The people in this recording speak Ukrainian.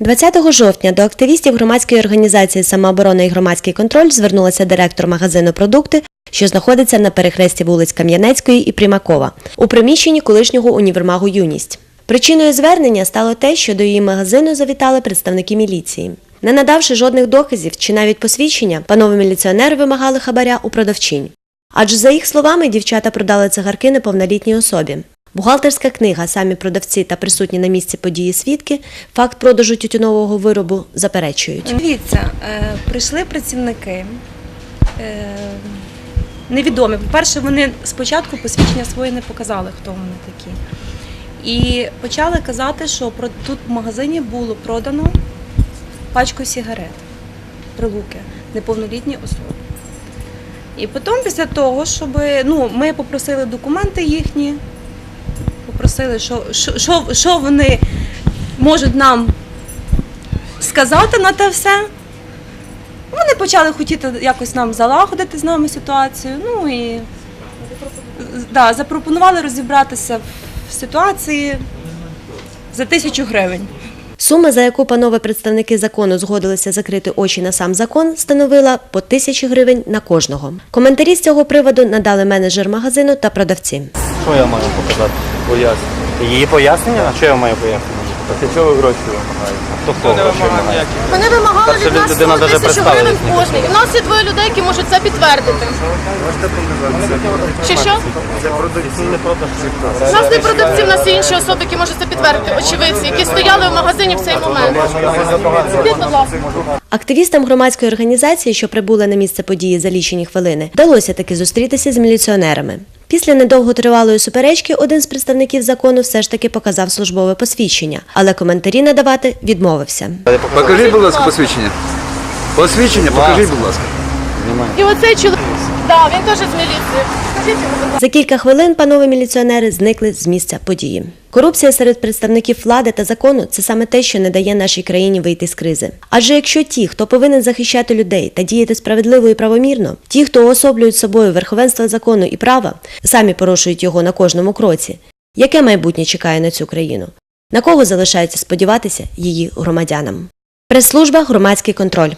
20 жовтня до активістів громадської організації Самооборона і громадський контроль звернулася директор магазину Продукти, що знаходиться на перехресті вулиць Кам'янецької і Примакова, у приміщенні колишнього універмагу Юність. Причиною звернення стало те, що до її магазину завітали представники міліції. Не надавши жодних доказів чи навіть посвідчення, панове міліціонери вимагали хабаря у продавчинь. Адже за їх словами, дівчата продали цигарки неповнолітній особі. Бухгалтерська книга, самі продавці та присутні на місці події свідки, факт продажу тютюнового виробу заперечують. Дивіться, е, прийшли працівники. е, Невідомі. По-перше, вони спочатку посвідчення своє не показали, хто вони такі. І почали казати, що тут в магазині було продано пачку сигарет прилуки неповнолітній особі. І потім, після того, щоб ну, ми попросили документи їхні, попросили, що, що, що, що вони можуть нам сказати на те все. Вони почали хотіти якось нам залагодити з нами ситуацію. Ну і да, запропонували розібратися в ситуації за тисячу гривень. Сума, за яку панове представники закону згодилися закрити очі на сам закон, становила по тисячі гривень на кожного. Коментарі з цього приводу надали менеджер магазину та продавці. Що я маю показати? Пояснення. Її пояснення? Що я маю пояснення? А для чого ви гроші вимагаєте? Хто хто гроші вимагає? Вони вимагали Перша від нас людина 100 навіть тисяч гривень представилась кожний. У нас є двоє людей, які можуть це підтвердити. Чи що? Це продавці, не продаж. У нас не продавці, в нас є інші особи, які можуть це підтвердити. Очевидці, які стояли в магазині в цей момент. Ідіть, будь ласка. Активістам громадської організації, що прибули на місце події за лічені хвилини, вдалося таки зустрітися з міліціонерами. Після недовготривалої суперечки один з представників закону все ж таки показав службове посвідчення, але коментарі надавати відмовився. Покажіть, будь ласка, посвідчення. Посвідчення, покажіть, будь ласка. І оцей чоловік, да, він теж з міліції. За кілька хвилин панове міліціонери зникли з місця події. Корупція серед представників влади та закону це саме те, що не дає нашій країні вийти з кризи. Адже якщо ті, хто повинен захищати людей та діяти справедливо і правомірно, ті, хто уособлюють собою верховенство закону і права, самі порушують його на кожному кроці, яке майбутнє чекає на цю країну? На кого залишається сподіватися її громадянам? Прес-служба громадський контроль.